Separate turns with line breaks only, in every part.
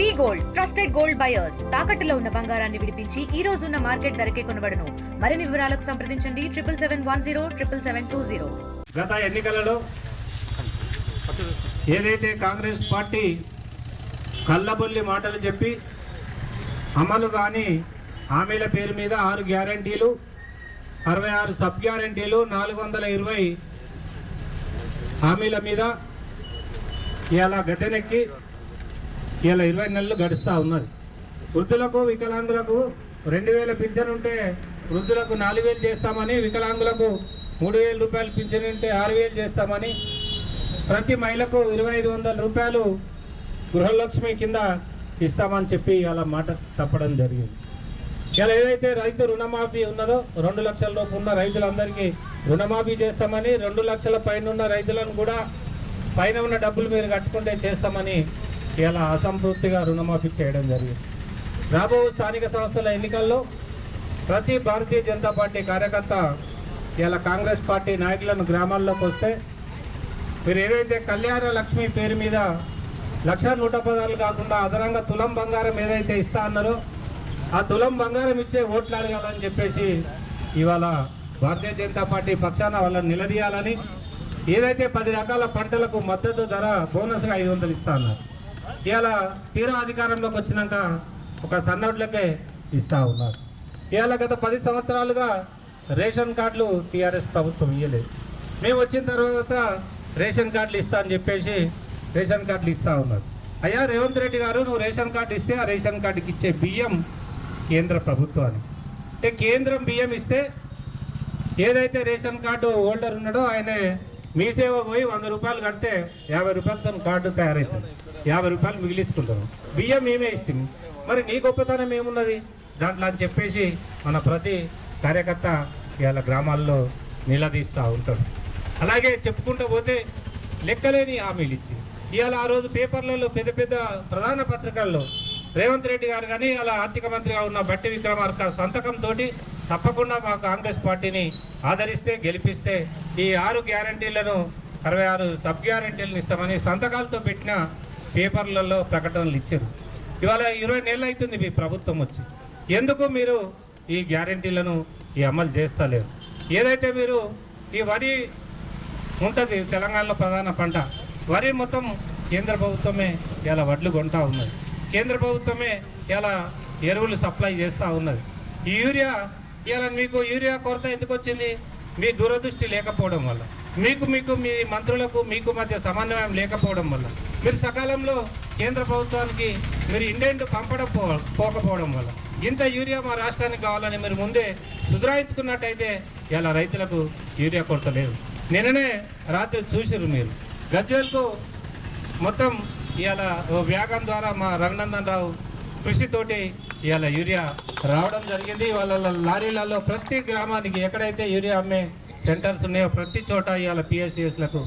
V gold trusted gold buyers. తాకట్టులో ఉన్న బంగారాన్ని విడిపించి ఈ రోజు ఉన్న మార్కెట్ ధరకే కొనబడను. మరిన్ని వివరాలకు సంప్రదించండి. Triple seven one zero triple seven two zero.
గత ఎన్నికలలో ఏదైతే కాంగ్రెస్ పార్టీ కళ్ళబొల్లి మాటలు చెప్పి అమలు కాని హామీల పేరు మీద ఆరు గ్యారంటీలు అరవై ఆరు సబ్ గ్యారంటీలు నాలుగు వందల ఇరవై హామీల మీద ఇలా గద్దెనెక్కి ఇలా ఇరవై నెలలు గడుస్తూ ఉన్నది. వృద్ధులకు వికలాంగులకు రెండు వేల పింఛన్ ఉంటే వృద్ధులకు నాలుగు వేలు చేస్తామని వికలాంగులకు మూడు వేల రూపాయలు పింఛన్ ఉంటే ఆరు వేలు చేస్తామని ప్రతి మహిళకు ఇరవై ఐదు వందల రూపాయలు గృహలక్ష్మి కింద ఇస్తామని చెప్పి అలా మాట తప్పడం జరిగింది. ఇలా ఏదైతే రైతు రుణమాఫీ ఉన్నదో రెండు లక్షల లోపు ఉన్న రైతులందరికీ రుణమాఫీ చేస్తామని రెండు లక్షల పైన ఉన్న రైతులను కూడా పైన ఉన్న డబ్బులు మీరు కట్టుకుంటే చేస్తామని ఇలా అసంతృప్తిగా రుణమాఫీ చేయడం జరిగింది. రాబో స్థానిక సంస్థల ఎన్నికల్లో ప్రతి భారతీయ జనతా పార్టీ కార్యకర్త ఇలా కాంగ్రెస్ పార్టీ నాయకులను గ్రామాల్లోకి వస్తే మీరు ఏదైతే కళ్యాణ లక్ష్మి పేరు మీద లక్ష నూట పదాలు కాకుండా అదనంగా తులం బంగారం ఏదైతే ఇస్తా అన్నారో ఆ తులం బంగారం ఇచ్చే ఓట్లు అడగాలని చెప్పేసి ఇవాళ భారతీయ జనతా పార్టీ పక్షాన వాళ్ళని నిలదీయాలని ఏదైతే పది రకాల పంటలకు మద్దతు ధర బోనస్గా ఐదు వందలు ఇస్తా అన్నారు. ఇవాళ తీరా అధికారంలోకి వచ్చినాక ఒక సన్నోట్లకే ఇస్తూ ఉన్నారు. ఇవాళ గత పది సంవత్సరాలుగా రేషన్ కార్డులు టీఆర్ఎస్ ప్రభుత్వం ఇవ్వలేదు మేము వచ్చిన తర్వాత రేషన్ కార్డులు ఇస్తా అని చెప్పేసి రేషన్ కార్డులు ఇస్తా ఉన్నారు. అయ్యా రేవంత్ రెడ్డి గారు నువ్వు రేషన్ కార్డు ఇస్తే ఆ రేషన్ కార్డుకి ఇచ్చే బియ్యం కేంద్ర ప్రభుత్వానికి. అంటే కేంద్రం బియ్యం ఇస్తే ఏదైతే రేషన్ కార్డు హోల్డర్ ఉన్నాడో ఆయన మీ సేవకు పోయి వంద రూపాయలు కడితే యాభై రూపాయలతో కార్డు తయారవుతుంది యాభై రూపాయలు మిగిలించుకుంటారు. బియ్యం మేమే ఇస్తాము. మరి నీ గొప్పతనం ఏమున్నది? దాంట్లో అని చెప్పేసి మన ప్రతి కార్యకర్త ఇవాళ గ్రామాల్లో నిలదీస్తూ ఉంటాడు. అలాగే చెప్పుకుంటూ పోతే లెక్కలేని హామీలు ఇచ్చి ఇవాళ ఆ రోజు పేపర్లలో పెద్ద పెద్ద ప్రధాన పత్రికల్లో రేవంత్ రెడ్డి గారు కానీ అలా ఆర్థిక మంత్రిగా ఉన్న బట్టి విక్రమార్క సంతకంతో తప్పకుండా మా కాంగ్రెస్ పార్టీని ఆదరిస్తే గెలిపిస్తే ఈ ఆరు గ్యారంటీలను అరవై ఆరు సబ్ గ్యారంటీలను ఇస్తామని సంతకాలతో పెట్టిన పేపర్లలో ప్రకటనలు ఇచ్చారు. ఇవాళ ఇరవై నెలలు అవుతుంది మీ ప్రభుత్వం వచ్చి. ఎందుకు మీరు ఈ గ్యారంటీలను ఈ అమలు చేస్తలేరు? ఏదైతే మీరు ఈ వరి ఉంటుంది తెలంగాణలో ప్రధాన పంట వరి మొత్తం కేంద్ర ప్రభుత్వమే ఇలా వడ్లు కొంటా ఉన్నది. కేంద్ర ప్రభుత్వమే ఇలా ఎరువులు సప్లై చేస్తూ ఉన్నది. ఈ యూరియా ఇలా మీకు యూరియా కొరత ఎందుకు వచ్చింది? మీ దూరదృష్టి లేకపోవడం వల్ల. మీకు మీకు మీ మంత్రులకు మీకు మధ్య సమన్వయం లేకపోవడం వల్ల మీరు సకాలంలో కేంద్ర ప్రభుత్వానికి మీరు ఇండెంట్ పంపడం పో పోకపోవడం వల్ల ఇంత యూరియా మా రాష్ట్రానికి కావాలని మీరు ముందే సుధరాయించుకున్నట్టయితే ఇలా రైతులకు యూరియా కొరత లేదు. నిన్ననే రాత్రి చూసిరు మీరు. గజ్వేల్కు మొత్తం ఇవాళ ఓ వ్యాగం ద్వారా మా రఘునందన్ రావు కృషితోటి ఇవాళ యూరియా రావడం జరిగింది. వాళ్ళ లారీలలో ప్రతి గ్రామానికి ఎక్కడైతే యూరియా అమ్మే సెంటర్స్ ఉన్నాయో. ప్రతి చోట ఇవాళ పిఎస్సిఎస్లకు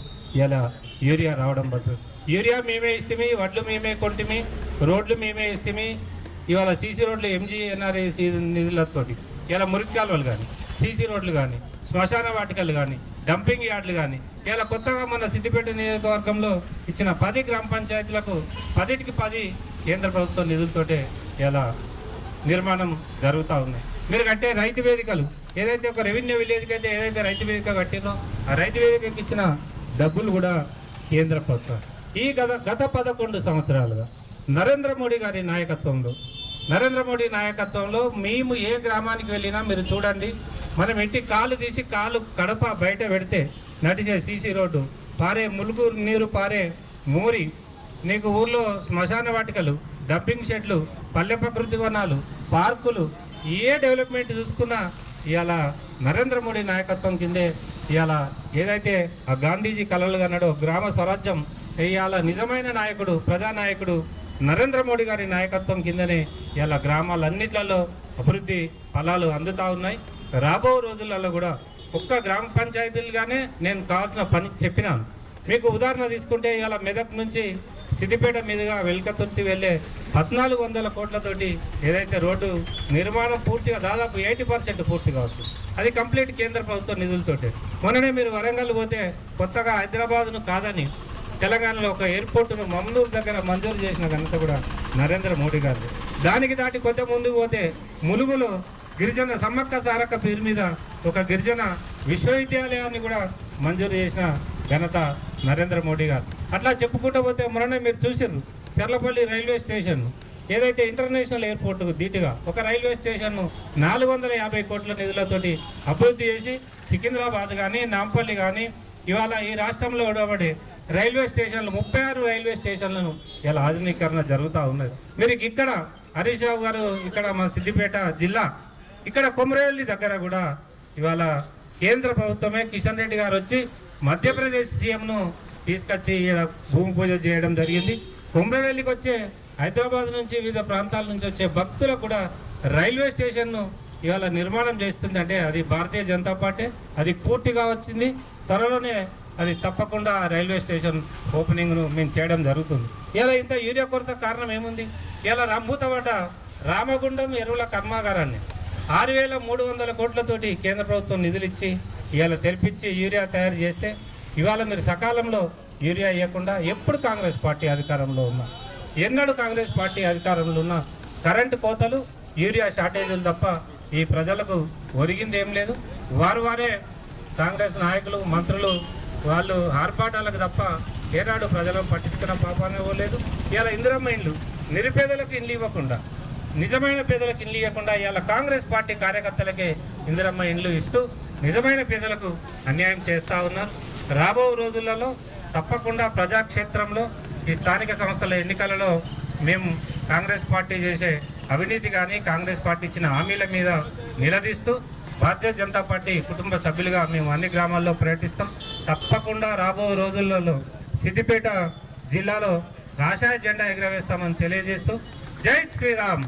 ఇలా యూరియా రావడం పడుతుంది యూరియా మేమే ఇస్తేమి వడ్లు మేమే కొంటిమి రోడ్లు మేమే ఇస్తేమి. ఇవాళ సీసీ రోడ్లు ఎంజీ ఎన్ఆర్ఏ నిధులతోటి ఇలా మురికి కాలువలు కానీ సీసీ రోడ్లు కానీ శ్మశాన వాటికలు కానీ డంపింగ్ యార్డ్లు కానీ ఇలా కొత్తగా మన సిద్దిపేట నియోజకవర్గంలో ఇచ్చిన పది గ్రామ పంచాయతీలకు పదిటికి పది కేంద్ర ప్రభుత్వ నిధులతోటే ఇలా నిర్మాణం జరుగుతూ ఉన్నాయి మీరు కట్టే రైతు వేదికలు ఏదైతే ఒక రెవెన్యూ విలేజ్కి అయితే ఏదైతే రైతు వేదిక కట్టినో ఆ రైతు వేదికకి ఇచ్చిన డబ్బులు కూడా కేంద్ర ప్రభుత్వం. ఈ గత గత పదకొండు సంవత్సరాలుగా నరేంద్ర మోడీ గారి నాయకత్వంలో నరేంద్ర మోడీ నాయకత్వంలో మేము ఏ గ్రామానికి వెళ్ళినా మీరు చూడండి మనం ఎట్టి కాలు తీసి కాలు కడప బయట పెడితే నడిచే సీసీ రోడ్డు పారే ములుగు నీరు పారే మూరి నీకు ఊర్లో శ్మశాన వాటికలు డబ్బింగ్ షెడ్లు పల్లె ప్రకృతి వనాలు పార్కులు ఏ డెవలప్మెంట్ చూసుకున్నా ఇవాళ నరేంద్ర మోడీ నాయకత్వం కిందే ఇవాళ ఏదైతే ఆ గాంధీజీ కలలు కన్నాడో గ్రామ స్వరాజ్యం ఇవాళ నిజమైన నాయకుడు ప్రజానాయకుడు నరేంద్ర మోడీ గారి నాయకత్వం కిందనే ఇవాళ గ్రామాలన్నిట్లలో అభివృద్ధి ఫలాలు అందుతూ ఉన్నాయి. రాబో రోజులలో కూడా ఒక్క గ్రామ పంచాయతీలుగానే నేను కావాల్సిన పని చెప్పినాను. మీకు ఉదాహరణ తీసుకుంటే ఇవాళ మెదక్ నుంచి సిద్దిపేట మీదుగా వెల్కతుర్తి వెళ్ళే పద్నాలుగు వందల కోట్లతోటి ఏదైతే రోడ్డు నిర్మాణం పూర్తిగా దాదాపు ఎయిటీ పర్సెంట్ పూర్తి కావచ్చు. అది కంప్లీట్ కేంద్ర ప్రభుత్వ నిధులతోటి. మొన్ననే మీరు వరంగల్ పోతే కొత్తగా హైదరాబాద్ను కాదని తెలంగాణలో ఒక ఎయిర్పోర్టును మమ్నూరు దగ్గర మంజూరు చేసిన ఘనత కూడా నరేంద్ర మోడీ గారు దానికి దాటి కొంత ముందుకు పోతే ములుగులో గిరిజన సమ్మక్క సారక్క పేరు మీద ఒక గిరిజన విశ్వవిద్యాలయాన్ని కూడా మంజూరు చేసిన ఘనత నరేంద్ర మోడీ గారు అట్లా చెప్పుకుంటూ పోతే మొన్ననే మీరు చూసారు చర్లపల్లి రైల్వే స్టేషన్ ఏదైతే ఇంటర్నేషనల్ ఎయిర్పోర్టుకు ధీటుగా ఒక రైల్వే స్టేషన్ను నాలుగు వందల యాభై కోట్ల నిధులతోటి అభివృద్ధి చేసి సికింద్రాబాద్ కానీ నాంపల్లి కానీ ఇవాళ ఈ రాష్ట్రంలో ఉండబడి రైల్వే స్టేషన్లు ముప్పై ఆరు రైల్వే స్టేషన్లను ఇలా ఆధునీకరణ జరుగుతూ ఉన్నది. మీరు ఇక్కడ హరీష్ రావు గారు ఇక్కడ మన సిద్దిపేట జిల్లా ఇక్కడ కొమరవెల్లి దగ్గర కూడా ఇవాళ కేంద్ర ప్రభుత్వమే కిషన్ రెడ్డి గారు వచ్చి మధ్యప్రదేశ్ సీఎంను తీసుకొచ్చి ఈడ భూమి పూజ చేయడం జరిగింది. కొమరవెల్లికి వచ్చే హైదరాబాద్ నుంచి వివిధ ప్రాంతాల నుంచి వచ్చే భక్తులకు కూడా రైల్వే స్టేషన్ను ఇవాళ నిర్మాణం చేస్తుంది. అంటే అది భారతీయ జనతా పార్టీ అది పూర్తిగా వచ్చింది. త్వరలోనే అది తప్పకుండా రైల్వే స్టేషన్ ఓపెనింగ్ను మేము చేయడం జరుగుతుంది. ఇలా ఇంత యూరియా కొరత కారణం ఏముంది? ఇలా రంభూతవాట రామగుండం ఎరువుల కర్మాగారాన్ని ఆరు వేల మూడు వందల కోట్లతోటి కేంద్ర ప్రభుత్వం నిధులు ఇచ్చి ఇవాళ తెరిపించి యూరియా తయారు చేస్తే ఇవాళ మీరు సకాలంలో యూరియా ఇవ్వకుండా ఎప్పుడు కాంగ్రెస్ పార్టీ అధికారంలో ఉన్నా ఎన్నడూ కాంగ్రెస్ పార్టీ అధికారంలో ఉన్న కరెంటు కోతలు యూరియా షార్టేజీలు తప్ప ఈ ప్రజలకు ఒరిగింది ఏం లేదు. వారు వారే కాంగ్రెస్ నాయకులు మంత్రులు వాళ్ళు ఆర్భాటాలకు తప్ప ఏనాడు ప్రజలను పట్టించుకున్న పాపాన్ని ఇవ్వలేదు. ఇలా ఇందిరమ్మ ఇండ్లు నిరుపేదలకు ఇండ్లు ఇవ్వకుండా నిజమైన పేదలకు ఇండ్లు ఇవ్వకుండా ఇవాళ కాంగ్రెస్ పార్టీ కార్యకర్తలకే ఇందిరమ్మ ఇండ్లు ఇస్తూ నిజమైన పేదలకు అన్యాయం చేస్తూ ఉన్నారు. రాబో రోజులలో తప్పకుండా ప్రజాక్షేత్రంలో ఈ స్థానిక సంస్థల ఎన్నికలలో మేము కాంగ్రెస్ పార్టీ చేసే అవినీతి కానీ కాంగ్రెస్ పార్టీ ఇచ్చిన హామీల మీద నిలదీస్తూ భారతీయ జనతా పార్టీ కుటుంబ సభ్యులుగా మేము అన్ని గ్రామాల్లో పర్యటిస్తాం తప్పకుండా రాబో రోజులలో సిద్దిపేట జిల్లాలో కాషాయ జెండా ఎగురవేస్తామని తెలియజేస్తూ జై శ్రీరామ్.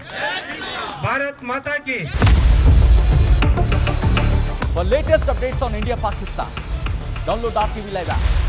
భారత్ మాతాకి.
For latest updates on India Pakistan, download our TV Live app.